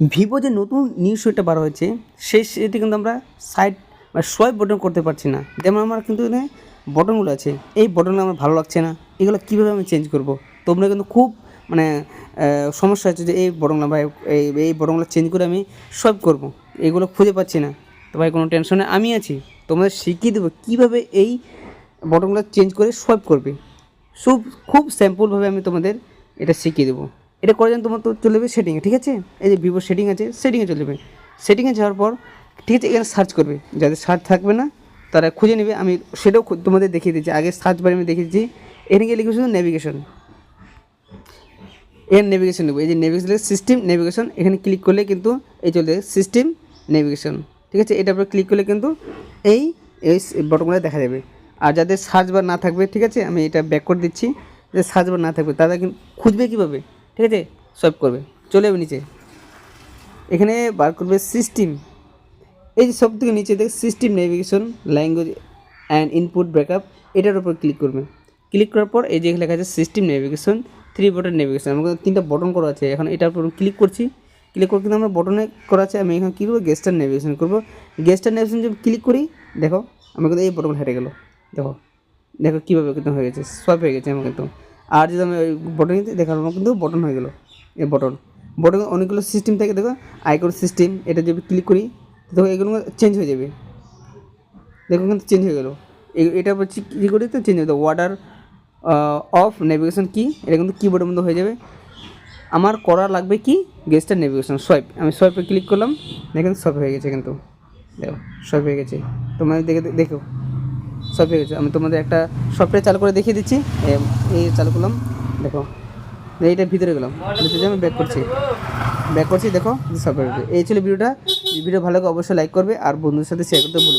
Vivo যে নতুন new সেটটা বার হয়েছে সেই সেটি কিন্তু আমরা সাইড বা সোয়াইপ বটন করতে পারছি না। যেমন আমার কিন্তু এখানে বটনগুলো আছে, এই বটনগুলো আমার ভালো লাগছে না। এগুলো কীভাবে আমি চেঞ্জ করব? তোমরা কিন্তু খুব মানে সমস্যা হচ্ছে যে এই বটনগুলো ভাই এই এই বটনগুলো চেঞ্জ করে আমি সোয়াইপ করব। এগুলো খুঁজে পাচ্ছি না। তো ভাই, কোনো টেনশনে আমি আছি। তোমাদের শিখিয়ে দেবো কীভাবে এই বটনগুলো চেঞ্জ করে সোয়াইপ করবে। খুব খুব স্যাম্পলভাবে আমি তোমাদের এটা শিখিয়ে দেবো। এটা করার জন্য তোমার তো চলে যাবে সেটিংয়ে ঠিক আছে? এই যে ভিভো সেটিং আছে সেটিংয়ে চলে যাবে। সেটিংয়ে যাওয়ার পর, ঠিক আছে, এখানে সার্চ করবে। যাদের সার্চ থাকবে না, তারা খুঁজে নেবে। আমি সেটাও তোমাদের দেখিয়ে দিচ্ছি। আগে সার্চ বারে আমি দেখিয়ে দিচ্ছি। এখানে গিয়ে লিখে শুধু নেভিগেশন এর নেভিগেশন নেব এই যে নেভিগেশন সিস্টেম নেভিগেশন এখানে ক্লিক করলে কিন্তু এই চলে সিস্টেম নেভিগেশন ঠিক আছে? এটার উপর ক্লিক করলে কিন্তু এই এই বটনগুলো দেখা যাবে। আর যাদের সার্চ বার না থাকবে, ঠিক আছে? আমি এটা ব্যাক করে দিচ্ছি। যে সার্চ বার না থাকবে, তারা কিন্তু খুঁজবে কীভাবে? ঠিক আছে? সোয়াইপ করবে। চলে যাবে নিচে। এখানে বার করবে সিস্টেম এই যে সব থেকে নিচে দেখ system navigation language and input backup এটার উপর ক্লিক করবে। ক্লিক করার পর এই যে লেখা আছে system navigation three button navigation আমার তিনটা বটন করা আছে। এখন এটার উপর ক্লিক করছি। ক্লিক করে কিন্তু আমার বটনে করা আছে। আমি এখানে কী করব? গেস্টার নেভিগেশন করব। গেস্টার নেভিগেশন যদি ক্লিক করি, দেখো, আমার কিন্তু এই বটন হেঁটে গেলো। দেখো দেখো কীভাবে কিন্তু হয়ে গেছে। সোয়াইপ হয়ে গেছে আমার কিন্তু। আর যদি আমি বটন দেখো আমার কিন্তু বটন হয়ে গেলো। এই বটন বটন অনেকগুলো সিস্টেম থাকে, দেখো আইকন সিস্টেম এটা যদি ক্লিক করি, দেখো, এগুলো চেঞ্জ হয়ে যাবে। দেখো, কিন্তু চেঞ্জ হয়ে গেলো। এটা চি- কী করি তো চেঞ্জ হয়ে যাবে ওয়াটার অফ নেভিগেশন কি এটা কিন্তু কিবোর্ডের মধ্যে হয়ে যাবে। আমার করা লাগবে কি? গেস্টার নেভিগেশন সোয়াইপ আমি সোয়াইপে ক্লিক করলাম, দেখেন সোয়াইপ হয়ে গেছে কিন্তু। দেখো সোয়াইপ হয়ে গেছে। তোমরা দেখে, দেখো। সব হয়ে গেছে। আমি তোমাদের একটা সফটওয়্যার চালু করে দেখিয়ে দিচ্ছি। এই চালু করলাম দেখো এইটা ভিতরে গেলাম। আমি ব্যাক করছি। ব্যাক করছি, দেখো সফটওয়্যার এই ছিল ভিডিওটা। ভিডিও ভালো লাগে অবশ্যই লাইক করবে আর বন্ধুদের সাথে শেয়ার করতে ভুলবে না।